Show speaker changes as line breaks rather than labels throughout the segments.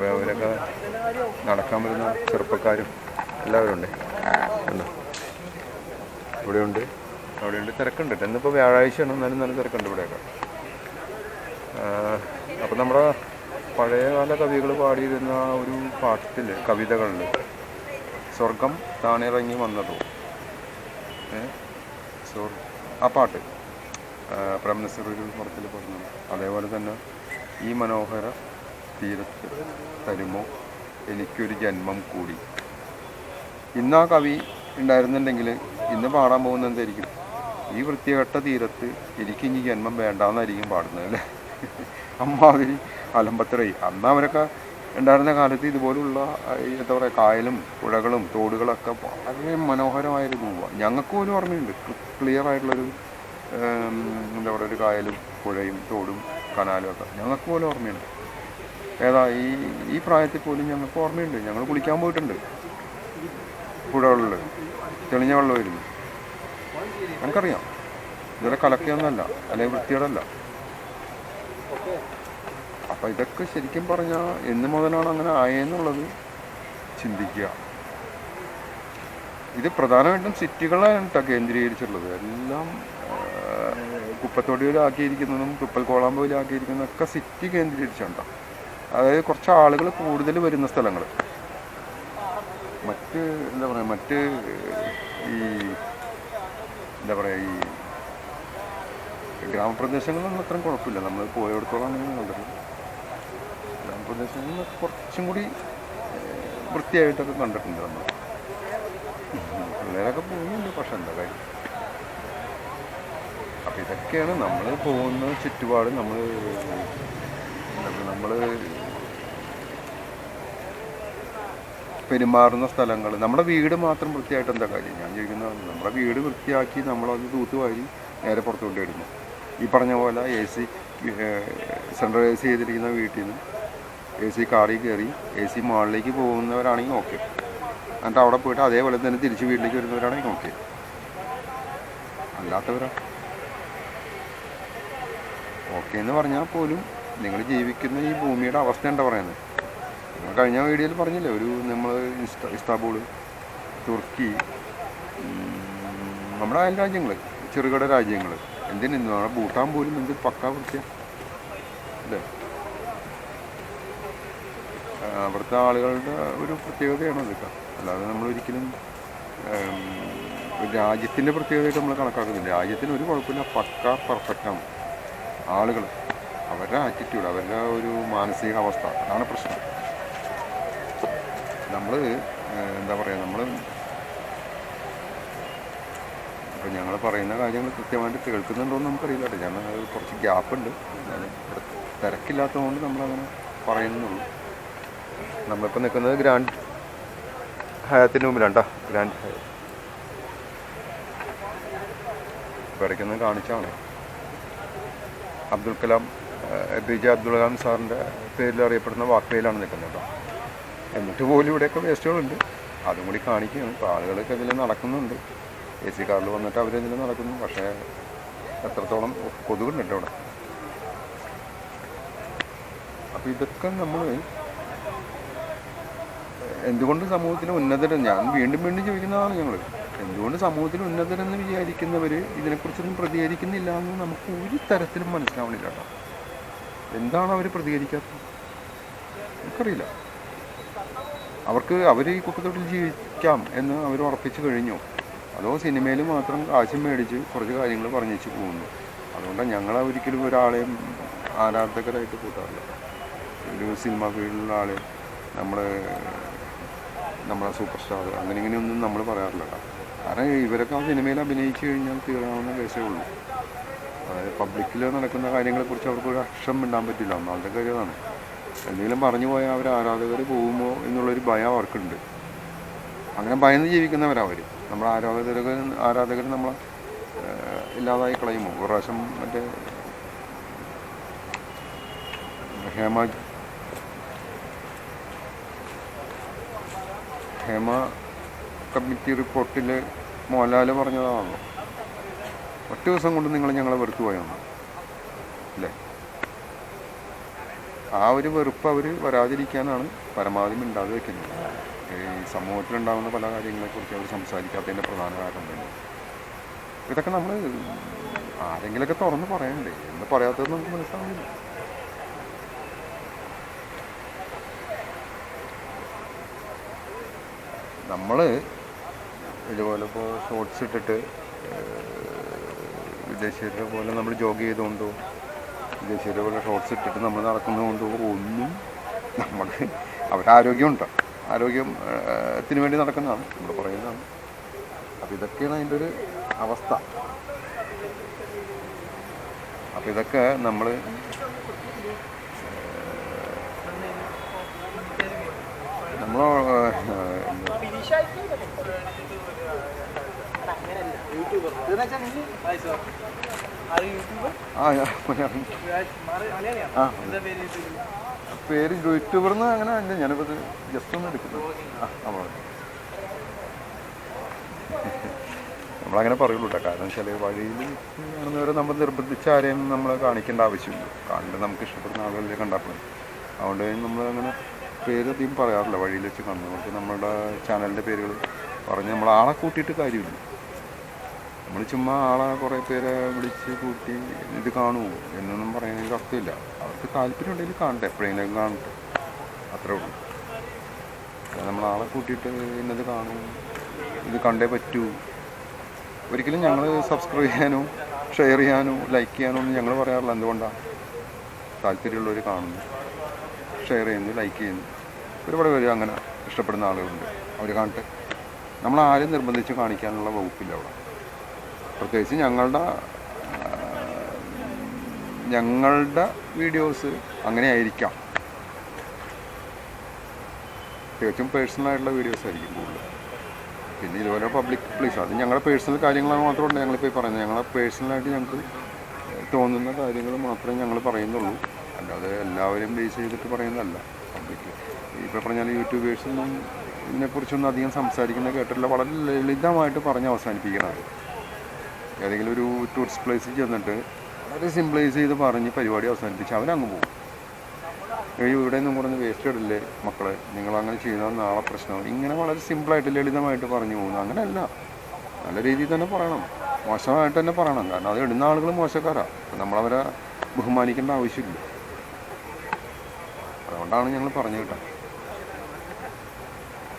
അപ്പോൾ അവരൊക്കെ നടക്കാൻ വരുന്ന ചെറുപ്പക്കാരും എല്ലാവരും ഉണ്ട് ഉണ്ടോ ഇവിടെയുണ്ട്. അവിടെയുണ്ട്. തിരക്കുണ്ട് കേട്ടോ. ഇന്നിപ്പോൾ വ്യാഴാഴ്ചയാണ്. എന്നാലും നല്ല തിരക്കുണ്ട് ഇവിടെയൊക്കെ. അപ്പം നമ്മുടെ പഴയകാല കവികൾ പാടിയിരുന്ന ഒരു പാട്ടിൽ കവിതകളിൽ സ്വർഗം താണിറങ്ങി വന്നതോ? ആ പാട്ട് പ്രമനസർ ഒരു പുറത്തിൽ പറഞ്ഞു അതേപോലെ തന്നെ ഈ മനോഹര തീരത്ത് തരുമോ? എനിക്കൊരു ജന്മം കൂടി. ഇന്ന് കവി ഉണ്ടായിരുന്നുണ്ടെങ്കിൽ ഇന്ന് പാടാൻ പോകുന്ന എന്തായിരിക്കും? ഈ വൃത്തികെട്ട തീരത്ത് എനിക്ക് ഇനി ജന്മം വേണ്ടാന്നായിരിക്കും പാടുന്നത് അല്ലേ? അമ്മാതിരി അലമ്പത്തറയി അന്ന് അവരൊക്കെ ഉണ്ടായിരുന്ന കാലത്ത് ഇതുപോലുള്ള എന്താ പറയുക കായലും പുഴകളും തോടുകളൊക്കെ വളരെ മനോഹരമായൊരു രൂപ ഞങ്ങൾക്ക് പോലും ഓർമ്മയുണ്ട്. ക്ലിയർ ആയിട്ടുള്ളൊരു എന്താ പറയുക ഒരു കായലും പുഴയും തോടും കനാലും ഒക്കെ. ഞങ്ങൾക്ക് പോലും ഓർമ്മയുണ്ട്. ഏതാ ഈ ഈ പ്രായത്തിൽ പോലും ഞങ്ങൾക്ക് ഓർമ്മയുണ്ട്. ഞങ്ങൾ കുളിക്കാൻ പോയിട്ടുണ്ട്. പുഴകളിൽ തെളിഞ്ഞ വെള്ളമായിരുന്നു. നമുക്കറിയാം ഇതുവരെ കലക്കിയൊന്നല്ല അല്ലെങ്കിൽ വൃത്തിയോടല്ല അപ്പം ഇതൊക്കെ ശരിക്കും പറഞ്ഞാൽ എന്ന് മുതലാണ് അങ്ങനെ ആയെന്നുള്ളത് ചിന്തിക്കുക. ഇത് പ്രധാനമായിട്ടും സിറ്റികളാണ് കേട്ടോ കേന്ദ്രീകരിച്ചിട്ടുള്ളത്. എല്ലാം കുപ്പത്തോടിയിലാക്കിയിരിക്കുന്നതും കോളാമ്പോയിലാക്കിയിരിക്കുന്നതും കോളാമ്പയിലാക്കിയിരിക്കുന്നതും ഒക്കെ സിറ്റി കേന്ദ്രീകരിച്ചുണ്ടോ അതായത് കുറച്ച് ആളുകൾ കൂടുതൽ വരുന്ന സ്ഥലങ്ങൾ. മറ്റ് എന്താ പറയുക മറ്റ് ഈ എന്താ പറയുക ഈ ഗ്രാമപ്രദേശങ്ങളിലൊന്നും അത്രയും കുഴപ്പമില്ല. നമ്മൾ പോയടത്തോളം അങ്ങനെ കണ്ടത് ഗ്രാമപ്രദേശങ്ങളിൽ കുറച്ചും കൂടി വൃത്തിയായിട്ടൊക്കെ കണ്ടിട്ടുണ്ട് നമ്മൾ. പിള്ളേരൊക്കെ പോകുന്നുണ്ട് പക്ഷെ എന്താ കാര്യം? അപ്പം ഇതൊക്കെയാണ് നമ്മൾ പോകുന്ന ചുറ്റുപാട്. നമ്മൾ നമ്മൾ പെരുമാറുന്ന സ്ഥലങ്ങൾ. നമ്മുടെ വീട് മാത്രം വൃത്തിയായിട്ട് എന്താ കാര്യം? ഞാൻ ചോദിക്കുന്ന നമ്മുടെ വീട് വൃത്തിയാക്കി നമ്മളത് തൂത്തുവാരി നേരെ പുറത്തു കൊണ്ടിടുന്നു ഈ പറഞ്ഞ പോലെ A C central A C ചെയ്തിരിക്കുന്ന വീട്ടിൽ നിന്ന് എ സി കാറിൽ കയറി എ സി മാളിലേക്ക് പോകുന്നവരാണെങ്കിൽ ഓക്കെ എന്നിട്ട് അവിടെ പോയിട്ട് അതേപോലെ തന്നെ തിരിച്ച് വീട്ടിലേക്ക് വരുന്നവരാണെങ്കിൽ ഓക്കെ അല്ലാത്തവരാ. ഓക്കെ എന്ന് പറഞ്ഞാൽ പോലും നിങ്ങൾ ജീവിക്കുന്ന ഈ ഭൂമിയുടെ അവസ്ഥ എന്താ പറയുന്നത്? കഴിഞ്ഞ വീഡിയോയിൽ പറഞ്ഞില്ലേ ഒരു നമ്മൾ ഇസ്ത ഇസ്താംബൂൾ തുർക്കി നമ്മുടെ അയൽ രാജ്യങ്ങൾ ചെറുകിട രാജ്യങ്ങൾ എന്തിനു നമ്മുടെ ഭൂട്ടാൻ പോലും എന്ത് പക്കാ വൃത്തിയ അല്ലേ? അവിടുത്തെ ആളുകളുടെ ഒരു പ്രത്യേകതയാണ് അതൊക്കെ അല്ലാതെ നമ്മൾ ഒരിക്കലും രാജ്യത്തിന്റെ പ്രത്യേകതയായിട്ട് നമ്മൾ കണക്കാക്കുന്നില്ല. രാജ്യത്തിന് ഒരു കുഴപ്പമില്ല. പക്ക പെർഫെക്റ്റാണ് ആളുകൾ അവരുടെ ആറ്റിറ്റ്യൂഡ് അവരുടെ ഒരു മാനസികാവസ്ഥ. അതാണ് പ്രശ്നം. നമ്മൾ എന്താ പറയുക നമ്മൾ അപ്പോൾ ഞങ്ങൾ പറയുന്ന കാര്യങ്ങൾ കൃത്യമായിട്ട് കേൾക്കുന്നുണ്ടോ എന്ന് നമുക്കറിയില്ല കേട്ടോ. അത് കുറച്ച് ഗ്യാപ്പുണ്ട്. തിരക്കില്ലാത്തതുകൊണ്ട് നമ്മളങ്ങനെ പറയുന്നുള്ളൂ. നമ്മളിപ്പോൾ നിൽക്കുന്നത് ഗ്രാൻഡ് ഹയത്തിന്റെ മുമ്പിലാണ് കേട്ടോ. ഗ്രാൻഡ് ഹയത്ത് ഇടയ്ക്കൊന്ന് കാണിച്ചാണ് Abdul Kalam A P J Abdul Kalam സാറിന്റെ പേരിൽ അറിയപ്പെടുന്ന വാക്കയിലാണ് നിൽക്കുന്നത് കേട്ടോ. എന്നിട്ട് പോലും ഇവിടെയൊക്കെ വേസ്റ്റുകളുണ്ട്. അതും കൂടി കാണിക്കുകയാണ്. ഇപ്പോൾ ആളുകളൊക്കെ ഇതിൽ നടക്കുന്നുണ്ട്. എ സി കാറിൽ വന്നിട്ട് അവരിതിൽ നടക്കുന്നു. പക്ഷേ എത്രത്തോളം കൊതുകുണ്ട് അവിടെ. അപ്പോൾ ഇതൊക്കെ നമ്മൾ എന്തുകൊണ്ട് സമൂഹത്തിന് ഉന്നതർ ഞാൻ വീണ്ടും വീണ്ടും ചോദിക്കുന്നതാണ് ഞങ്ങൾ എന്തുകൊണ്ട് സമൂഹത്തിന് ഉന്നതരെന്ന് വിചാരിക്കുന്നവർ ഇതിനെക്കുറിച്ചൊന്നും പ്രതികരിക്കുന്നില്ല എന്ന് നമുക്ക് ഒരു തരത്തിലും മനസ്സിലാവണില്ല കേട്ടോ. എന്താണ് അവർ പ്രതികരിക്കാത്തത്? എനിക്കറിയില്ല. അവർക്ക് അവർ ഈ കുപ്പത്തൊട്ടിൽ ജീവിക്കാം എന്ന് അവർ ഉറപ്പിച്ചു കഴിഞ്ഞു. അതോ സിനിമയിൽ മാത്രം കാശും മേടിച്ച് കുറച്ച് കാര്യങ്ങൾ പറഞ്ഞു വെച്ച് പോകുന്നു. അതുകൊണ്ട് ഞങ്ങൾ ഒരിക്കലും ഒരാളെയും ആരാധകരായിട്ട് കൂട്ടാറില്ല. ഒരു സിനിമ ഫീൽഡിലുള്ള ആളെ നമ്മൾ നമ്മളെ സൂപ്പർ സ്റ്റാർ അങ്ങനെ ഇങ്ങനെയൊന്നും നമ്മൾ പറയാറില്ല കാരണം ഇവരൊക്കെ ആ സിനിമയിൽ അഭിനയിച്ചു കഴിഞ്ഞാൽ തീരാവുന്ന പേശേ ഉള്ളൂ. അതായത് പബ്ലിക്കിൽ നടക്കുന്ന കാര്യങ്ങളെക്കുറിച്ച് അവർക്ക് ഒരു അക്ഷരം മിണ്ടാൻ പറ്റില്ല. ഒന്നാമത്തെ കാര്യം അതാണ് എന്തെങ്കിലും പറഞ്ഞു പോയാൽ അവർ ആരാധകർ പോകുമോ എന്നുള്ളൊരു ഭയം അവർക്കുണ്ട്. അങ്ങനെ ഭയന്ന് ജീവിക്കുന്നവരവർ നമ്മൾ ആരാധകർ ആരാധകർ നമ്മൾ ഇല്ലാതായി കളയുമോ? ഒരു പ്രാവശ്യം മറ്റേ ഹേമ ഹേമ കമ്മിറ്റി റിപ്പോർട്ടിൽ മോഹൻലാൽ പറഞ്ഞതാണല്ലോ. ഒറ്റ ദിവസം കൊണ്ട് നിങ്ങൾ ഞങ്ങളെ വെറുത്തു പോയാണോ അല്ലേ? ആ ഒരു വെറുപ്പ് അവർ വരാതിരിക്കാനാണ് പരമാവധി മിണ്ടാതെ വെക്കുന്നത്. ഈ സമൂഹത്തിലുണ്ടാകുന്ന പല കാര്യങ്ങളെക്കുറിച്ച് അവർ സംസാരിക്കാത്തതിന്റെ പ്രധാന കാരണം തന്നെ. ഇതൊക്കെ നമ്മൾ ആരെങ്കിലൊക്കെ തുറന്ന് പറയണ്ടേ? എന്ന് പറയാത്തത് നമുക്ക് മനസ്സിലാവുന്നില്ല. നമ്മൾ ഇതുപോലെ ഇപ്പോൾ ഷോർട്സ് ഇട്ടിട്ട് വിദേശീയരെ പോലെ നമ്മൾ ജോഗ് ചെയ്തുകൊണ്ടോ വിദേശീയരെ പോലെ ഷോർട്സ് ഇട്ടിട്ട് നമ്മൾ നടക്കുന്നതുകൊണ്ട് ഒന്നും നമ്മൾ അവരുടെ ആരോഗ്യമുണ്ടോ. ആരോഗ്യം ത്തിന് വേണ്ടി നടക്കുന്നതാണ്. നമ്മൾ പറയുന്നതാണ്. അപ്പോൾ ഇതൊക്കെയാണ് അതിന്റെ ഒരു അവസ്ഥ. അപ്പോൾ ഇതൊക്കെ നമ്മൾ നമ്മൾ ആ പേര് യൂട്യൂബർ എന്ന് അങ്ങനെ അല്ല ഞാനിപ്പോൾ ജസ്റ്റ് ഒന്ന് എടുക്കുന്നു. ആ. നമ്മൾ നമ്മളങ്ങനെ പറയുള്ളൂ കേട്ടോ. കാരണം ചില വഴിയിൽ കാണുന്നവരെ നമ്മൾ നിർബന്ധിച്ച് ആരെയും നമ്മൾ കാണിക്കേണ്ട ആവശ്യമില്ല. കാണേണ്ട നമുക്ക് ഇഷ്ടപ്പെടുന്ന ആളുകളിലെ കണ്ടാക്കണം അതുകൊണ്ട് നമ്മൾ അങ്ങനെ പേര് അധികം പറയാറില്ല. വഴിയിൽ വെച്ച് കാണുന്നത് നമ്മളുടെ ചാനലിന്റെ പേരുകൾ പറഞ്ഞ് നമ്മൾ ആളെ കൂട്ടിയിട്ട് കാര്യമില്ല. നമ്മൾ ചുമ്മാ ആളെ കുറേ പേരെ വിളിച്ച് കൂട്ടി ഇത് കാണുമോ എന്നൊന്നും പറയുന്നതിൽ അർത്ഥമില്ല. അവർക്ക് താല്പര്യം ഉണ്ടെങ്കിൽ കാണട്ടെ. എപ്പോഴെങ്കിലും കാണട്ടെ. അത്രേ ഉള്ളൂ. നമ്മൾ ആളെ കൂട്ടിയിട്ട് ഇന്നത് കാണും ഇത് കണ്ടേ പറ്റൂ. ഒരിക്കലും ഞങ്ങൾ സബ്സ്ക്രൈബ് ചെയ്യാനോ ഷെയർ ചെയ്യാനോ ലൈക്ക് ചെയ്യാനോ ഒന്നും ഞങ്ങൾ പറയാറില്ല. എന്തുകൊണ്ടാണ് താല്പര്യമുള്ളവർ കാണുന്നു. ഷെയർ ചെയ്യുന്നു ലൈക്ക് ചെയ്യുന്നു. ഒരുപാട് പേര് അങ്ങനെ ഇഷ്ടപ്പെടുന്ന ആളുകളുണ്ട്. അവർ കാണട്ടെ. നമ്മൾ ആരും നിർബന്ധിച്ച് കാണിക്കാനുള്ള വകുപ്പില്ല അവിടെ. പ്രത്യേകിച്ച് ഞങ്ങളുടെ ഞങ്ങളുടെ വീഡിയോസ് അങ്ങനെ ആയിരിക്കാം തികച്ചും പേഴ്സണലായിട്ടുള്ള വീഡിയോസ് ആയിരിക്കും കൂടുതൽ പിന്നെ ഇതുപോലെ പബ്ലിക് പ്ലേസ് അത് ഞങ്ങളുടെ പേഴ്സണൽ കാര്യങ്ങളാണ് മാത്രമല്ല ഞങ്ങളിപ്പോൾ പറയുന്നത്. ഞങ്ങളെ പേഴ്സണലായിട്ട് ഞങ്ങൾക്ക് തോന്നുന്ന കാര്യങ്ങൾ മാത്രമേ ഞങ്ങൾ പറയുന്നുള്ളൂ. അല്ലാതെ എല്ലാവരും ബേസ് ചെയ്തിട്ട് പറയുന്നതല്ല. പബ്ലിക് ഇപ്പോൾ പറഞ്ഞാൽ യൂട്യൂബേഴ്സൊന്നും ഇതിനെക്കുറിച്ചൊന്നും അധികം സംസാരിക്കുന്ന കേട്ടിട്ടില്ല. വളരെ ലളിതമായിട്ട് പറഞ്ഞ് അവസാനിപ്പിക്കണത് ഏതെങ്കിലും ഒരു ടൂറിസ്റ്റ് പ്ലേസിൽ ചെന്നിട്ട് വളരെ സിംപ്ലൈസ് ചെയ്ത് പറഞ്ഞ് പരിപാടി അവസാനിപ്പിച്ച് അവനങ്ങ് പോകും. ഏയ് ഇവിടെ നിന്നും കുറഞ്ഞ് വേസ്റ്റ് ഇടില്ലേ മക്കളെ? നിങ്ങൾ അങ്ങനെ ചെയ്താൽ നാളെ പ്രശ്നമാണ് ഇങ്ങനെ വളരെ സിമ്പിളായിട്ട് ലളിതമായിട്ട് പറഞ്ഞു പോകുന്നു. അങ്ങനെയല്ല. നല്ല രീതിയിൽ തന്നെ പറയണം. മോശമായിട്ട് തന്നെ പറയണം. കാരണം അത് ഇടുന്ന ആളുകൾ മോശക്കാരാണ് നമ്മളവരെ ബഹുമാനിക്കേണ്ട ആവശ്യമില്ല. അതുകൊണ്ടാണ് ഞങ്ങൾ പറഞ്ഞു കേട്ടോ.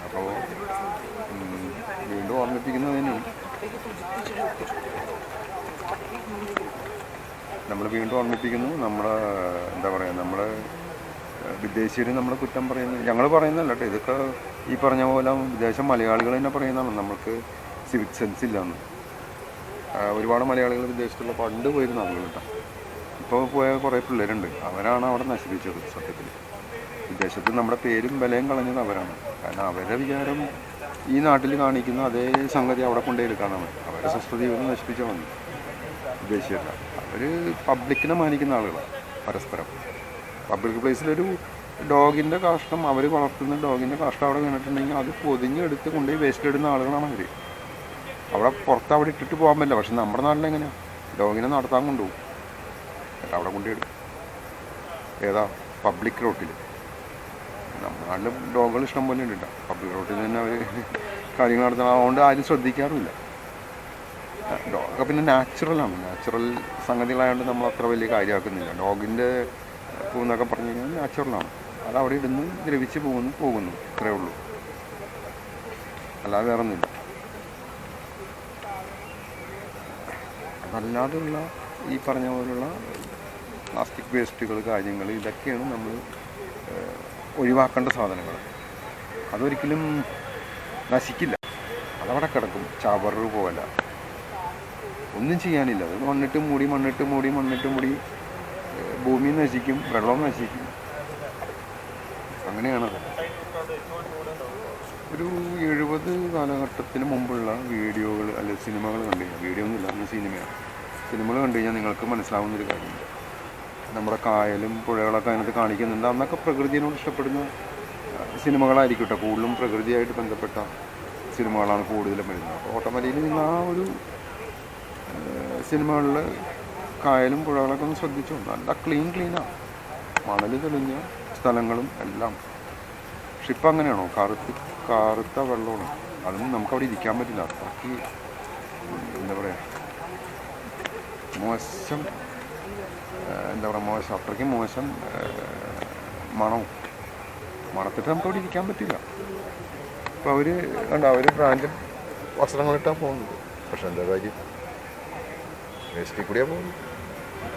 അപ്പോൾ വീണ്ടും ഓർമ്മിപ്പിക്കുന്നതിനും നമ്മൾ വീണ്ടും ഓർമ്മിപ്പിക്കുന്നു നമ്മൾ എന്താ പറയുക നമ്മൾ വിദേശീയർ നമ്മളെ കുറ്റം പറയുന്നത് ഞങ്ങൾ പറയുന്നല്ല കേട്ടോ ഇതൊക്കെ ഈ പറഞ്ഞ പോലെ വിദേശ മലയാളികൾ തന്നെ പറയുന്നതാണ്. നമ്മൾക്ക് സിവിക് സെൻസ് ഇല്ലയെന്ന് ഒരുപാട് മലയാളികൾ വിദേശത്തുള്ള പണ്ട് പോയിരുന്ന കേട്ടോ. ഇപ്പോൾ പോയ കുറേ പിള്ളേരുണ്ട്. അവരാണ് അവിടെ നശിപ്പിച്ചത് സത്യത്തിൽ വിദേശത്ത് നമ്മുടെ പേരും വിലയും കളഞ്ഞത് അവരാണ്. കാരണം അവരുടെ വിചാരം ഈ നാട്ടിൽ കാണിക്കുന്ന അതേ സംഗതി അവിടെ കൊണ്ടേ എടുക്കാനാണ് അവരുടെ സ്വസ്ഥ ജീവിതം വന്നു മതി വിദേശീയല്ല അവർ പബ്ലിക്കിനെ മാനിക്കുന്ന ആളുകളാണ് പരസ്പരം. പബ്ലിക് പ്ലേസിലൊരു ഡോഗിന്റെ കാഷ്ടം അവർ വളർത്തുന്ന ഡോഗിന്റെ കാഷ്ടം അവിടെ വീണിട്ടുണ്ടെങ്കിൽ അത് പൊതിഞ്ഞെടുത്ത് കൊണ്ടുപോയി വേസ്റ്റിലിടുന്ന ആളുകളാണ് അവർ അവിടെ പുറത്ത് അവിടെ ഇട്ടിട്ട് പോകാൻ പറ്റില്ല. പക്ഷെ നമ്മുടെ നാട്ടിലെങ്ങനെയാണ് ഡോഗിനെ നടത്താൻ കൊണ്ടുപോകും. എന്നിട്ട് അവിടെ കൊണ്ടുപോയി ഏതാ? പബ്ലിക് റോട്ടിൽ നമ്മുടെ നാട്ടിൽ ഡോഗുകൾ ഇഷ്ടം പോലെ ഉണ്ട് പബ്ലിക് റോട്ടിൽ തന്നെ അവർ കാര്യങ്ങൾ നടത്തണം അതുകൊണ്ട് ആരും ശ്രദ്ധിക്കാറുമില്ല. ഡോഗൊക്കെ പിന്നെ നാച്ചുറലാണ് നാച്ചുറൽ സംഗതികളായതുകൊണ്ട് നമ്മൾ അത്ര വലിയ കാര്യമാക്കുന്നില്ല. ഡോഗിന്റെ പൂന്നൊക്കെ പറഞ്ഞു കഴിഞ്ഞാൽ നാച്ചുറലാണ് അത് അവിടെ ഇടുന്നു ദ്രവിച്ച് പോകുന്നു പോകുന്നു. ഇത്രയേ ഉള്ളൂ. അല്ലാതെ വേറെ ഒന്നുമില്ല അതല്ലാതെയുള്ള ഈ പറഞ്ഞ പോലുള്ള പ്ലാസ്റ്റിക് വേസ്റ്റുകൾ കാര്യങ്ങൾ ഇതൊക്കെയാണ് നമ്മൾ ഒഴിവാക്കേണ്ട സാധനങ്ങൾ. അതൊരിക്കലും നശിക്കില്ല. അതവിടെ കിടക്കും. ചവറ് പോലെ. ഒന്നും ചെയ്യാനില്ല. അത് മണ്ണിട്ട് മൂടി മണ്ണിട്ട് മൂടി മണ്ണിട്ട് മൂടി ഭൂമി നശിക്കും വെള്ളം നശിക്കും. അങ്ങനെയാണത് ഒരു എഴുപത് കാലഘട്ടത്തിന് മുമ്പുള്ള വീഡിയോകൾ അല്ലെ സിനിമകൾ കണ്ടു കഴിഞ്ഞാൽ വീഡിയോ ഒന്നുമില്ല അന്ന് സിനിമയാണ്. സിനിമകൾ കണ്ടു കഴിഞ്ഞാൽ നിങ്ങൾക്ക് മനസ്സിലാവുന്നൊരു കാര്യമുണ്ട്. നമ്മുടെ കായലും പുഴകളൊക്കെ അതിനകത്ത് കാണിക്കുന്നുണ്ട്. അന്നൊക്കെ പ്രകൃതിയോട് ഇഷ്ടപ്പെടുന്ന സിനിമകളായിരിക്കും കൂടുതലും പ്രകൃതിയായിട്ട് ബന്ധപ്പെട്ട സിനിമകളാണ് കൂടുതലും വരുന്നത്. അപ്പോൾ ഓട്ടമലയിൽ നിന്ന് ആ ഒരു സിനിമകളിൽ കായലും പുഴകളൊക്കെ ഒന്ന് ശ്രദ്ധിച്ചു നല്ല ക്ലീൻ ക്ലീനാണ് മണൽ തെളിഞ്ഞ സ്ഥലങ്ങളും എല്ലാം. പക്ഷെ ഇപ്പം അങ്ങനെയാണോ? കറുത്ത് കറുത്ത വെള്ളമാണ്. അതൊന്നും നമുക്കവിടെ ഇരിക്കാൻ പറ്റില്ല. അത്രയ്ക്ക് എന്താ പറയുക മോശം എന്താ പറയുക മോശം അത്രയ്ക്ക് മോശം മണവും. മണത്തിട്ട് നമുക്ക് അവിടെ ഇരിക്കാൻ പറ്റില്ല. അപ്പോൾ അവർ കണ്ട? അവർ ബ്രാൻഡ് വസ്ത്രങ്ങളിട്ടാണ് പോകുന്നത്. പക്ഷെ എന്താ കാര്യം? വേസ്റ്റിൽ കൂടിയാണ് പോകുന്നത്.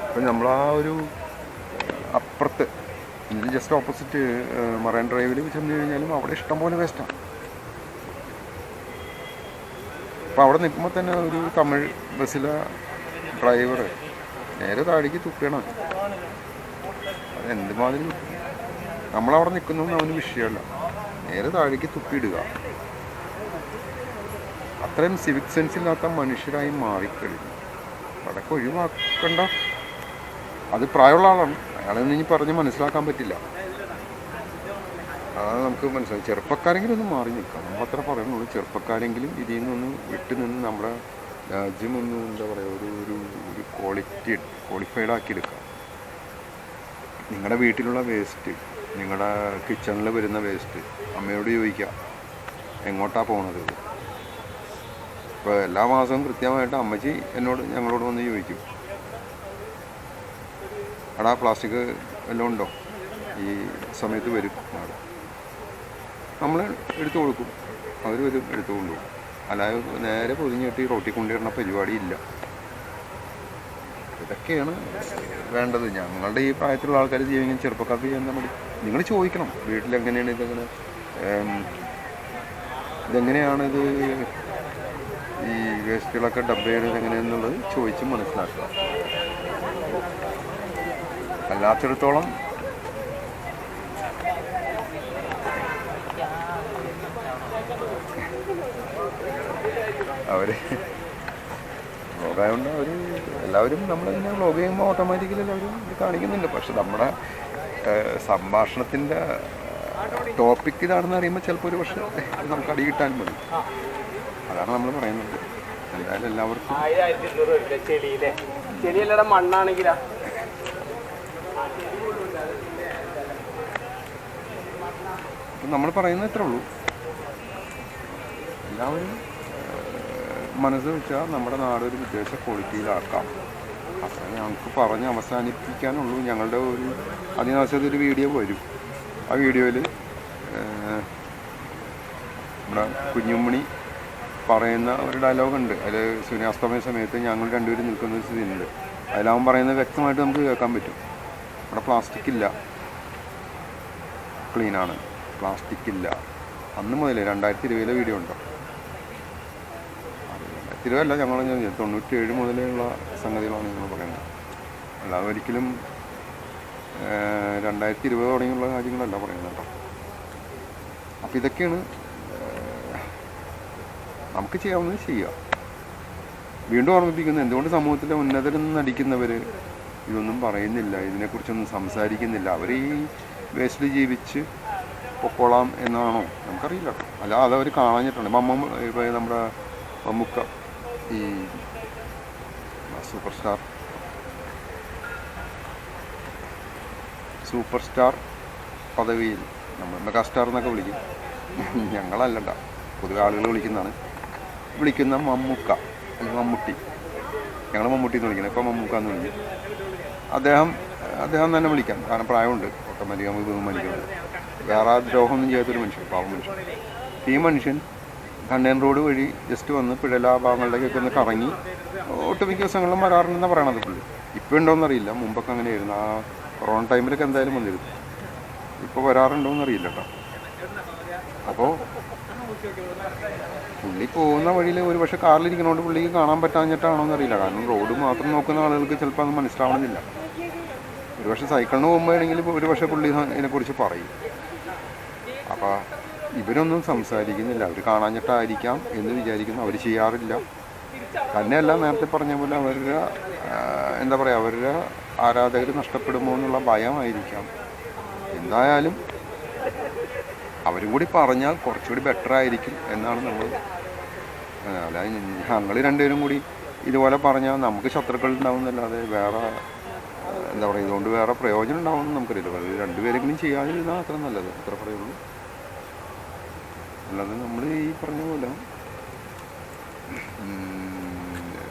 അപ്പം നമ്മൾ ആ ഒരു അപ്പുറത്ത് ഇത് ജസ്റ്റ് ഓപ്പോസിറ്റ് മറൈൻ ഡ്രൈവിൽ ചെന്ന് കഴിഞ്ഞാലും അവിടെ ഇഷ്ടം പോലെ വേസ്റ്റാണ് അപ്പം അവിടെ നിൽക്കുമ്പോൾ തന്നെ ഒരു തമിഴ് ബസ്സിലെ ഡ്രൈവർ നേരെ താഴേക്ക് തുപ്പിയണം അത് എന്തുമാതിരി. നമ്മളവിടെ നിൽക്കുന്നൊന്നും അവന് വിഷയമല്ല. നേരെ താഴേക്ക് തുപ്പിയിടുക. അത്രയും സിവിക് സെൻസ് ഇല്ലാത്ത മനുഷ്യരായി മാറിക്കഴിഞ്ഞു. അതൊക്കെ ഒഴിവാക്കണ്ട. അത് പ്രായമുള്ള ആളാണ്. അയാളെ ഇനി പറഞ്ഞ് മനസ്സിലാക്കാൻ പറ്റില്ല. അതാണ് നമുക്ക് മനസ്സിലായി. ചെറുപ്പക്കാരെങ്കിലും ഒന്ന് മാറി നിൽക്കാം. അത്ര പറയുന്നുള്ളൂ. ചെറുപ്പക്കാരെങ്കിലും ഇതിൽ നിന്നൊന്ന് വിട്ടു നിന്ന് നമ്മുടെ രാജ്യം ഒന്ന് എന്താ പറയുക ഒരു ഒരു ഒരു ക്വാളിറ്റി ക്വാളിഫൈഡ് ആക്കി എടുക്കാം. നിങ്ങളുടെ വീട്ടിലുള്ള വേസ്റ്റ് നിങ്ങളുടെ കിച്ചണിൽ വരുന്ന വേസ്റ്റ് അമ്മയോട് ചോദിക്കുക എങ്ങോട്ടാണ് പോണത്? ഇത് ഇപ്പോൾ എല്ലാ മാസവും കൃത്യമായിട്ട് അമ്മച്ചി എന്നോട് ഞങ്ങളോട് വന്ന് ചോദിക്കും. എടാ പ്ലാസ്റ്റിക് എല്ലാം ഉണ്ടോ? ഈ സമയത്ത് വരും. നമ്മൾ എടുത്തു കൊടുക്കും. അവർ വരും എടുത്തു കൊണ്ടുപോകും. അല്ലാതെ നേരെ പൊതിഞ്ഞിട്ട് ഈ റോട്ടിൽ കൊണ്ടുവരുന്ന പരിപാടിയില്ല ഇതൊക്കെയാണ് വേണ്ടത്. ഞങ്ങളുടെ ഈ പ്രായത്തിലുള്ള ആൾക്കാർ ജീവിക്കാൻ ചെറുപ്പക്കാർക്ക് ചെയ്യാൻ നമ്മൾ നിങ്ങൾ ചോദിക്കണം. വീട്ടിലെങ്ങനെയാണ് ഇതെങ്ങനെ? ഇതെങ്ങനെയാണ് ഇത് ഈ വേസ്റ്റുകളൊക്കെ ഡബ് ചെയ്യണത് എങ്ങനെയെന്നുള്ളത് ചോദിച്ച് മനസ്സിലാക്കുക. അല്ലാത്തിടത്തോളം അവർ വ്ലോഗായതുകൊണ്ട് അവർ എല്ലാവരും നമ്മളിങ്ങനെ ബ്ലോഗ് ചെയ്യുമ്പോൾ ഓട്ടോമാറ്റിക്കലി എല്ലാവരും കാണിക്കുന്നുണ്ട്. പക്ഷെ നമ്മുടെ സംഭാഷണത്തിന്റെ ടോപ്പിക് ഇതാണെന്ന് അറിയുമ്പോൾ ചിലപ്പോൾ ഒരു പക്ഷേ നമുക്ക് അടി കിട്ടാൻ മതി. അതാണ് നമ്മൾ പറയുന്നത്. എന്തായാലും എല്ലാവർക്കും
ചെളിയല്ലട മണ്ണാണെങ്കിലാ.
നമ്മൾ പറയുന്നത് ഇത്രേ ഉള്ളൂ. എല്ലാവരും മനസ്സ് വെച്ചാൽ നമ്മുടെ നാട് ഒരു വിദേശ ക്വാളിറ്റിയിലാക്കാം. അത്ര ഞങ്ങൾക്ക് പറഞ്ഞ് അവസാനിപ്പിക്കാനുള്ളൂ. ഞങ്ങളുടെ ഒരു അതിനാവശ്യത്തിൽ ഒരു വീഡിയോ വരും. ആ വീഡിയോയിൽ നമ്മുടെ കുഞ്ഞുമണി പറയുന്ന ഒരു ഡയലോഗുണ്ട് അതിൽ സൂര്യാസ്തമയ സമയത്ത് ഞങ്ങൾ രണ്ടുപേരും നിൽക്കുന്ന ഒരു സ്ഥിതിയുണ്ട് അതിലാവൻ പറയുന്നത് വ്യക്തമായിട്ട് നമുക്ക് കേൾക്കാൻ പറ്റും. ഇവിടെ പ്ലാസ്റ്റിക് ഇല്ല. ക്ലീനാണ് പ്ലാസ്റ്റിക് ഇല്ല. അന്ന് മുതൽ രണ്ടായിരത്തി ഇരുപതിലെ വീഡിയോ ഉണ്ടോ? രണ്ടായിരത്തി ഇരുപതല്ല ഞങ്ങൾ തൊണ്ണൂറ്റി ഏഴ് മുതലുള്ള സംഗതികളാണ് ഞങ്ങൾ പറയുന്നത്. അല്ലാതെ ഒരിക്കലും രണ്ടായിരത്തി ഇരുപത് തുടങ്ങിയുള്ള കാര്യങ്ങളല്ല പറയുന്നത് കേട്ടോ. അപ്പം ഇതൊക്കെയാണ് നമുക്ക് ചെയ്യാവുന്നത് ചെയ്യുക വീണ്ടും ഓർമ്മിപ്പിക്കുന്നത് എന്തുകൊണ്ട് സമൂഹത്തിലെ ഉന്നതരെന്ന് നടിക്കുന്നവർ ഇതൊന്നും പറയുന്നില്ല ഇതിനെക്കുറിച്ചൊന്നും സംസാരിക്കുന്നില്ല? അവർ ഈ വേസ്റ്റിൽ ജീവിച്ച് പൊക്കോളാം എന്നാണോ? നമുക്കറിയില്ല അല്ല അതവർ കാണാഞ്ഞിട്ടുണ്ട്. അമ്മ ഇപ്പോൾ നമ്മുടെ മമ്മുക്ക ഈ സൂപ്പർ സ്റ്റാർ സൂപ്പർ സ്റ്റാർ പദവിയിൽ നമ്മൾ മെഗാസ്റ്റാർ എന്നൊക്കെ വിളിക്കും. ഞങ്ങളല്ലണ്ട പൊതുവെ ആളുകൾ വിളിക്കുന്നതാണ്. വിളിക്കുന്ന മമ്മൂക്ക അല്ലെങ്കിൽ മമ്മൂട്ടി. ഞങ്ങൾ മമ്മൂട്ടി എന്ന് വിളിക്കുന്നത് ഇപ്പോൾ മമ്മൂക്ക എന്ന് വിളിക്കും. അദ്ദേഹം അദ്ദേഹം തന്നെ വിളിക്കാം. കാരണം പ്രായമുണ്ട്. ഓട്ടോമാറ്റിക് നമുക്ക് ബഹുമാനിക്കുന്നത് വേറെ ദ്രോഹമൊന്നും ചെയ്യാത്തൊരു മനുഷ്യൻ പാവം മനുഷ്യൻ. ഈ മനുഷ്യൻ കണ്ണൻ റോഡ് വഴി ജസ്റ്റ് വന്ന് പിഴല ഭാഗങ്ങളിലേക്കൊക്കെ ഒന്ന് കറങ്ങി ഒട്ടുമിക്ക ദിവസങ്ങളിലും വരാറുണ്ടെന്നാണ് പറയണത് പുള്ളി. ഇപ്പോൾ ഉണ്ടോയെന്നറിയില്ല മുമ്പൊക്കെ അങ്ങനെയായിരുന്നു. ആ കൊറോണ ടൈമിലൊക്കെ എന്തായാലും വന്നിരുന്നു. ഇപ്പോൾ വരാറുണ്ടോയെന്ന് അറിയില്ല കേട്ടോ അപ്പോൾ പുള്ളി പോകുന്ന വഴിയിൽ ഒരു പക്ഷേ കാറിലിരിക്കണോണ്ട് പുള്ളിക്ക് കാണാൻ പറ്റാഞ്ഞിട്ടാണോ എന്നറിയില്ല കാരണം റോഡ് മാത്രം നോക്കുന്ന ആളുകൾക്ക് ചിലപ്പോൾ അത് മനസ്സിലാവണമെന്നില്ല. ഒരു പക്ഷേ സൈക്കിളിന് പോകുമ്പോഴാണെങ്കിൽ ഒരു പക്ഷേ പുള്ളി ഇതിനെക്കുറിച്ച് പറയും. അപ്പോൾ ഇവരൊന്നും സംസാരിക്കുന്നില്ല. അവർ കാണാഞ്ഞിട്ടായിരിക്കാം എന്ന് വിചാരിക്കുന്നു. അവർ ചെയ്യാറില്ല. തന്നെയല്ല നേരത്തെ പറഞ്ഞ പോലെ അവരുടെ എന്താ പറയുക അവരുടെ ആരാധകർ നഷ്ടപ്പെടുമോ എന്നുള്ള ഭയമായിരിക്കാം. എന്തായാലും അവരും കൂടി പറഞ്ഞാൽ കുറച്ചുകൂടി ബെറ്റർ ആയിരിക്കും എന്നാണ് നമ്മൾ അല്ലാതെ ഞങ്ങൾ രണ്ടുപേരും കൂടി ഇതുപോലെ പറഞ്ഞാൽ നമുക്ക് ശത്രുക്കൾ ഉണ്ടാവുന്നല്ലാതെ വേറെ എന്താ പറയുക ഇതുകൊണ്ട് വേറെ പ്രയോജനം ഉണ്ടാവുമെന്ന് നമുക്കറിയില്ല. രണ്ടുപേരെങ്കിലും ചെയ്യാതിരുന്നാൽ അത്ര നല്ലത്. അത്ര പറയുള്ളൂ. അല്ലാതെ നമ്മൾ ഈ പറഞ്ഞ പോലെ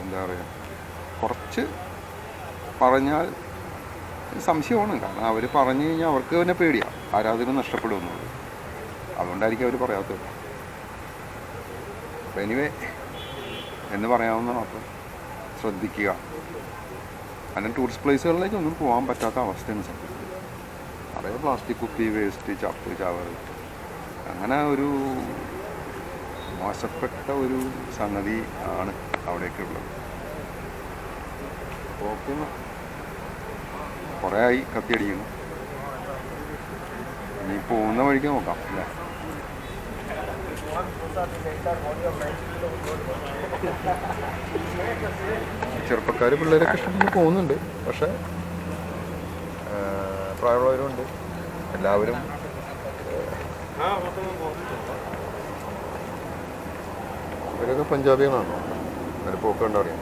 എന്താ പറയുക കുറച്ച് പറഞ്ഞാൽ സംശയമാണ്. കാരണം അവർ പറഞ്ഞു കഴിഞ്ഞാൽ അവർക്ക് തന്നെ പേടിയാണ് ആരാധന നഷ്ടപ്പെടുമെന്നുള്ളത്. അതുകൊണ്ടായിരിക്കും അവർ പറയാത്തത്. അപ്പം എനിവേ എന്ന് പറയാവുന്ന മാത്രം ശ്രദ്ധിക്കുക. അങ്ങനെ ടൂറിസ്റ്റ് പ്ലേസുകളിലേക്ക് ഒന്നും പോകാൻ പറ്റാത്ത അവസ്ഥയാണ് സംഭവിക്കുന്നത് നിറയെ പ്ലാസ്റ്റിക് കുപ്പി വേസ്റ്റ് ചപ്പ് ചവറ്. അങ്ങനെ ഒരു മോശപ്പെട്ട ഒരു സംഗതി ആണ് അവിടെയൊക്കെ ഉള്ളത് ഓക്കെ. കുറേ ആയി കത്തിയടിക്കുന്നു. ഇനി പോകുന്ന വഴിക്ക് നോക്കാം അല്ലേ? ചെറുപ്പക്കാർ പിള്ളേരൊക്കെ ഇഷ്ടപ്പെട്ട് പോകുന്നുണ്ട്. പക്ഷേ ആ, പ്രായമുള്ളവരുണ്ട് എല്ലാവരും ഇവരൊക്കെ പഞ്ചാബികളാണോ. അങ്ങനെ പോക്ക് കണ്ടറിയാം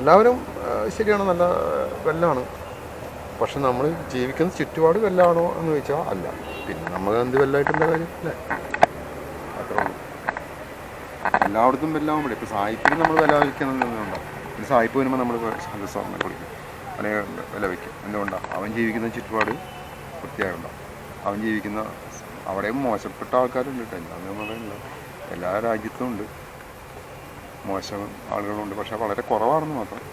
എല്ലാവരും ശരിയാണ് നല്ല വെല്ലാണ്. പക്ഷെ നമ്മൾ ജീവിക്കുന്ന ചുറ്റുപാട് വെല്ലാണോ എന്ന് ചോദിച്ചാൽ അല്ല. പിന്നെ നമ്മൾ എന്ത് വെല്ലായിട്ടുള്ള കാര്യം? അല്ലേ? അത്രയുള്ളൂ എല്ലായിടത്തും എല്ലായിടത്തും വെല്ലാവുമ്പോഴേ ഇപ്പോൾ സായിപ്പിന് നമ്മൾ വില വയ്ക്കണമെന്നുണ്ടോ ഒരു സായിപ്പ് വരുമ്പോൾ നമ്മൾ സ്വർണം കൊടുക്കും. അല്ലെങ്കിൽ വില വയ്ക്കും. എന്തുകൊണ്ടാണ് അവൻ ജീവിക്കുന്ന ചുറ്റുപാട് വൃത്തിയായിട്ടുണ്ടാവും അവൻ ജീവിക്കുന്ന അവിടെയും മോശപ്പെട്ട ആൾക്കാരുണ്ട് കേട്ടോ. എന്താണെന്ന് പറയുന്നില്ല എല്ലാ രാജ്യത്തും ഉണ്ട് മോശം ആളുകളുണ്ട്. പക്ഷേ വളരെ കുറവാണെന്ന് മാത്രം.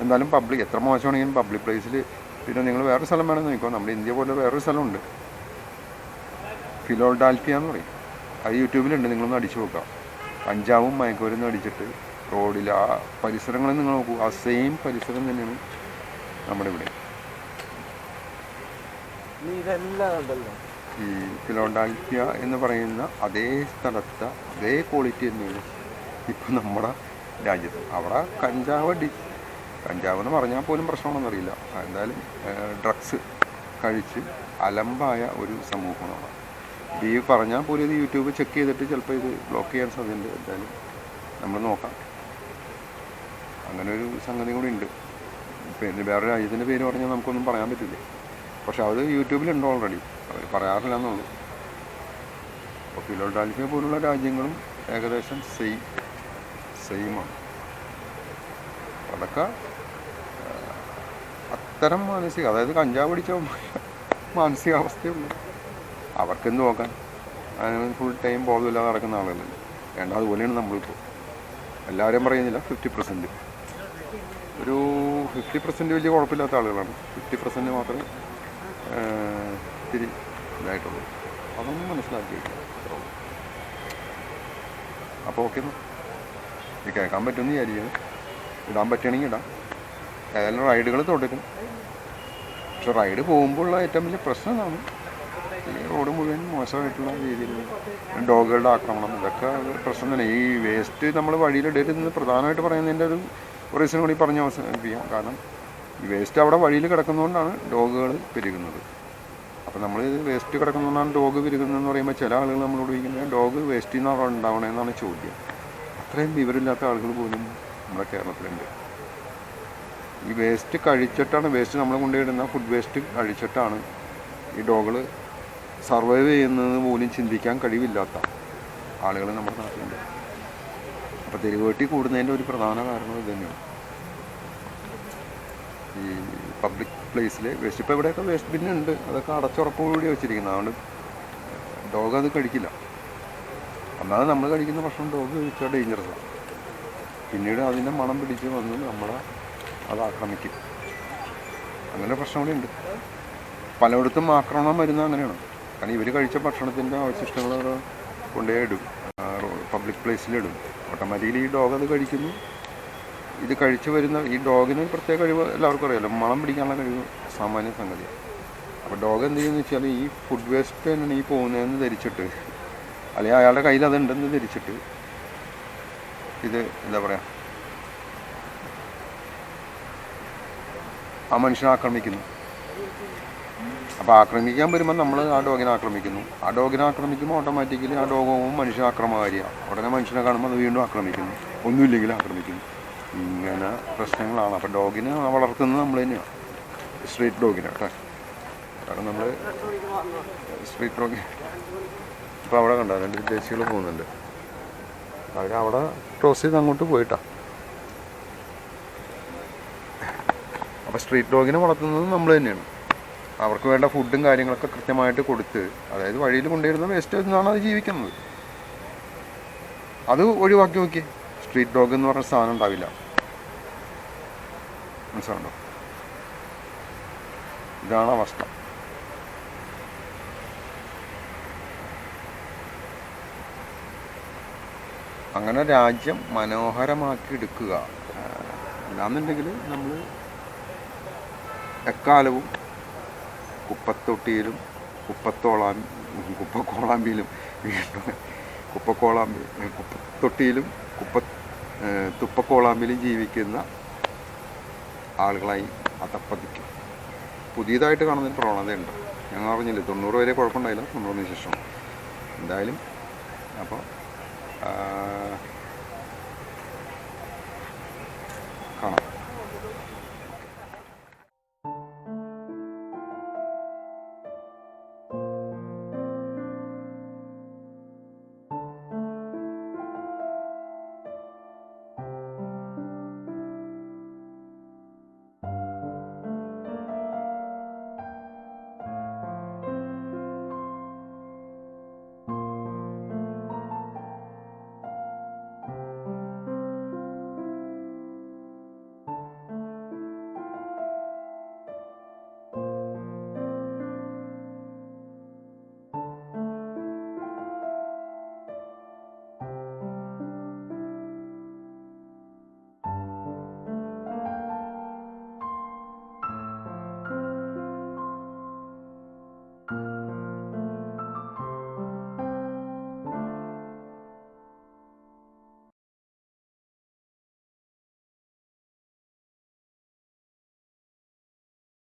എന്തായാലും പബ്ലിക് എത്ര മോശമാണെങ്കിലും പബ്ലിക് പ്ലേസിൽ പിന്നെ നിങ്ങൾ വേറൊരു സ്ഥലം വേണമെന്ന് നോക്കിക്കോ നമ്മുടെ ഇന്ത്യ പോലെ വേറൊരു സ്ഥലമുണ്ട്. ഫിലോഡാൽഫിയ എന്ന് പറയും. അത് യൂട്യൂബിലുണ്ട്. നിങ്ങളൊന്ന് അടിച്ചു നോക്കാം പഞ്ചാബും മയക്കുമരുന്നും അടിച്ചിട്ട് റോഡിൽ ആ പരിസരങ്ങൾ നിങ്ങൾ നോക്കൂ. ആ സെയിം പരിസരം തന്നെയാണ് നമ്മുടെ ഇവിടെ.
ഇതെല്ലാം ഉണ്ടല്ലോ.
ഈ ഫിലോഡാൽഫിയ എന്ന് പറയുന്ന അതേ സ്ഥലത്തെ അതേ ക്വാളിറ്റി തന്നെയാണ് ഇപ്പം നമ്മുടെ രാജ്യത്ത്. അവിടെ കഞ്ചാവ് ഡി കഞ്ചാവ് എന്ന് പറഞ്ഞാൽ പോലും പ്രശ്നമാണെന്നറിയില്ല എന്തായാലും ഡ്രഗ്സ് കഴിച്ച് അലമ്പായ ഒരു സമൂഹമാണ്. ഈ പറഞ്ഞാൽ പോലും ഇത് യൂട്യൂബ് ചെക്ക് ചെയ്തിട്ട് ചിലപ്പോൾ ഇത് ബ്ലോക്ക് ചെയ്യാൻ സാധ്യതയുണ്ട്. എന്തായാലും നമ്മൾ നോക്കാം. അങ്ങനെ ഒരു സംഗതി കൂടി ഉണ്ട്. പിന്നെ വേറെ രാജ്യത്തിന്റെ പേര് പറഞ്ഞാൽ നമുക്കൊന്നും പറയാൻ പറ്റില്ല. പക്ഷെ അത് യൂട്യൂബിലുണ്ട് ഓൾറെഡി അവർ പറയാറില്ല എന്നുള്ളൂ അപ്പോൾ ഫിലോഡാൽഫിയ പോലുള്ള രാജ്യങ്ങളും ഏകദേശം സെയിം സെയിമാണ്. അതൊക്കെ അത്തരം മാനസിക അതായത് കഞ്ചാവ് പിടിച്ച മാനസികാവസ്ഥയുള്ളൂ അവർക്കെന്ത് നോക്കാൻ? അതിന് ഫുൾ ടൈം ബോധമില്ലാതെ നടക്കുന്ന ആളുകളല്ലേ? വേണ്ട അതുപോലെയാണ് നമ്മളിപ്പോൾ എല്ലാവരും പറയുന്നില്ല ഫിഫ്റ്റി പെർസെന്റ് ഒരു ഫിഫ്റ്റി പെർസെന്റ് വലിയ കുഴപ്പമില്ലാത്ത ആളുകളാണ്. ഫിഫ്റ്റി പെർസെന്റ് മാത്രമേ ഇത്തിരി ഇതായിട്ടുള്ളൂ. അതൊന്നും മനസ്സിലാക്കി അപ്പോൾ ഓക്കെ ഈ കേൾക്കാൻ പറ്റുമെന്ന് വിചാരിക്കുന്നു. ഇടാൻ പറ്റുകയാണെങ്കിൽ ഇടാം. ഏതായാലും റൈഡുകൾ തുടരും. പക്ഷെ റൈഡ് പോകുമ്പോഴുള്ള ഏറ്റവും വലിയ പ്രശ്നം ഇതാണ്. ഈ റോഡ് മുഴുവൻ മോശമായിട്ടുള്ള രീതിയിൽ ഡോഗുകളുടെ ആക്രമണം. ഇതൊക്കെ പ്രശ്നം തന്നെ. ഈ വേസ്റ്റ് നമ്മൾ വഴിയിലിടരുതെന്ന് പ്രധാനമായിട്ട് പറയുന്നതിന്റെ ഒരു റീസൺ കൂടി പറഞ്ഞ് അവസാനിപ്പിക്കാം. കാരണം ഈ വേസ്റ്റ് അവിടെ വഴിയിൽ കിടക്കുന്നതുകൊണ്ടാണ് ഡോഗുകൾ പെരുകുന്നത്. അപ്പോൾ നമ്മൾ വേസ്റ്റ് കിടക്കുന്നതാണ് ഡോഗ് വിരുകുന്നതെന്ന് പറയുമ്പോൾ ചില ആളുകൾ നമ്മളോട് ചോദിക്കുന്നത് ഡോഗ് വേസ്റ്റിൽ നിന്നാണ് ഉണ്ടാവണതെന്നാണ് ചോദ്യം. അത്രയും വിവരമില്ലാത്ത ആളുകൾ പോലും നമ്മുടെ കേരളത്തിലുണ്ട്. ഈ വേസ്റ്റ് കഴിച്ചിട്ടാണ് വേസ്റ്റ് നമ്മൾ കൊണ്ടുവരുന്ന ഫുഡ് വേസ്റ്റ് കഴിച്ചിട്ടാണ് ഈ ഡോഗുകൾ സർവൈവ് ചെയ്യുന്നത് പോലും ചിന്തിക്കാൻ കഴിവില്ലാത്ത ആളുകൾ നമ്മുടെ നാട്ടിലുണ്ട്. അപ്പോൾ തെരുവേട്ടി കൂടുന്നതിന്റെ ഒരു പ്രധാന കാരണം ഇത് തന്നെയാണ്. ഈ പബ്ലിക് പ്ലേസിൽ വേസ്റ്റ് ഇപ്പോൾ ഇവിടെയൊക്കെ വേസ്റ്റ് ബിൻ ഉണ്ട്. അതൊക്കെ അടച്ചുറപ്പോടുകൂടി വെച്ചിരിക്കുന്നത്. അതുകൊണ്ട് ഡോഗ് അത് കഴിക്കില്ല. അല്ലാതെ നമ്മൾ കഴിക്കുന്ന ഭക്ഷണം ഡോഗ് കഴിച്ചാൽ ഡേഞ്ചറസാണ് പിന്നീട് അതിന്റെ മണം പിടിച്ച് വന്ന് നമ്മളെ അത് ആക്രമിക്കും. അങ്ങനെ പ്രശ്നം കൂടി ഉണ്ട്. പലയിടത്തും ആക്രമണം വരുന്നത് അങ്ങനെയാണ്. കാരണം ഇവർ കഴിച്ച ഭക്ഷണത്തിന്റെ അവശിഷ്ടങ്ങൾ കൊണ്ടുപോയി ഇടും. പബ്ലിക് പ്ലേസിലിടും ഓട്ടോമാറ്റിക്കലി ഈ ഡോഗ് അത് കഴിക്കുന്നു. ഇത് കഴിച്ചു വരുന്ന ഈ ഡോഗിന് പ്രത്യേക കഴിവ് എല്ലാവർക്കും അറിയാലോ. മണം പിടിക്കാനുള്ള കഴിവ് സാമാന്യ സംഗതിയാണ് അപ്പോൾ ഡോഗ് എന്ത് ചെയ്യുന്നു വെച്ചാൽ ഈ ഫുഡ് വേസ്റ്റ് തന്നെയാണ് ഈ പോകുന്നതെന്ന് ധരിച്ചിട്ട് അല്ലെങ്കിൽ അയാളുടെ കയ്യിൽ അതുണ്ടെന്ന് ധരിച്ചിട്ട് ഇത് എന്താ പറയുക ആ മനുഷ്യനെ ആക്രമിക്കുന്നു. അപ്പോൾ ആക്രമിക്കാൻ വരുമ്പോൾ നമ്മൾ ആ ഡോഗിനെ ആക്രമിക്കുന്നു. ആ ഡോഗിനെ ആക്രമിക്കുമ്പോൾ ഓട്ടോമാറ്റിക്കലി ആ ഡോഗും മനുഷ്യ ആക്രമകാരിയാണ് ഉടനെ മനുഷ്യനെ കാണുമ്പോൾ അത് വീണ്ടും ആക്രമിക്കുന്നു. ഒന്നുമില്ലെങ്കിലും ആക്രമിക്കുന്നു. ഇങ്ങനെ പ്രശ്നങ്ങളാണ്. അപ്പോൾ ഡോഗിനെ വളർത്തുന്നത് നമ്മൾ തന്നെയാണ് സ്ട്രീറ്റ് ഡോഗിനെ കേട്ടോ. കാരണം നമ്മൾ സ്ട്രീറ്റ് ഡോഗ് ഇപ്പോൾ അവിടെ കണ്ട? രണ്ട് വിദേശികൾ പോകുന്നുണ്ട്. അവർ അവിടെ ക്രോസ് ചെയ്ത് അങ്ങോട്ട് പോയിട്ടാ. അപ്പോൾ സ്ട്രീറ്റ് ഡോഗിനെ വളർത്തുന്നത് നമ്മൾ തന്നെയാണ്. അവർക്ക് വേണ്ട ഫുഡും കാര്യങ്ങളൊക്കെ കൃത്യമായിട്ട് കൊടുത്ത് അതായത് വഴിയിൽ കൊണ്ടുവരുന്ന വേസ്റ്റ് നിന്നാണ് അത് ജീവിക്കുന്നത്. അത് ഒഴിവാക്കി നോക്കി സ്ട്രീറ്റ് ഡോഗ് എന്ന് പറഞ്ഞ സാധനം ഉണ്ടാവില്ല. മനസ്സിലുണ്ടോ ഇതാണ് അവസ്ഥ. അങ്ങനെ രാജ്യം മനോഹരമാക്കി എടുക്കുക. അല്ലാന്നുണ്ടെങ്കിൽ നമ്മൾ എക്കാലവും കുപ്പത്തൊട്ടിയിലും കുപ്പത്തോളാം കുപ്പക്കോളാമ്പിയിലും കുപ്പക്കോളാമ്പി കുപ്പത്തൊട്ടിയിലും കുപ്പ തുപ്പക്കോളാമ്പിലും ജീവിക്കുന്ന ആളുകളായി അതപ്പതിക്കും. പുതിയതായിട്ട് കാണുന്നൊരു പ്രവണതയുണ്ട്. ഞങ്ങൾ അറിഞ്ഞില്ല തൊണ്ണൂറ് വരെ കുഴപ്പമുണ്ടായില്ല തൊണ്ണൂറിന് ശേഷം. എന്തായാലും അപ്പോൾ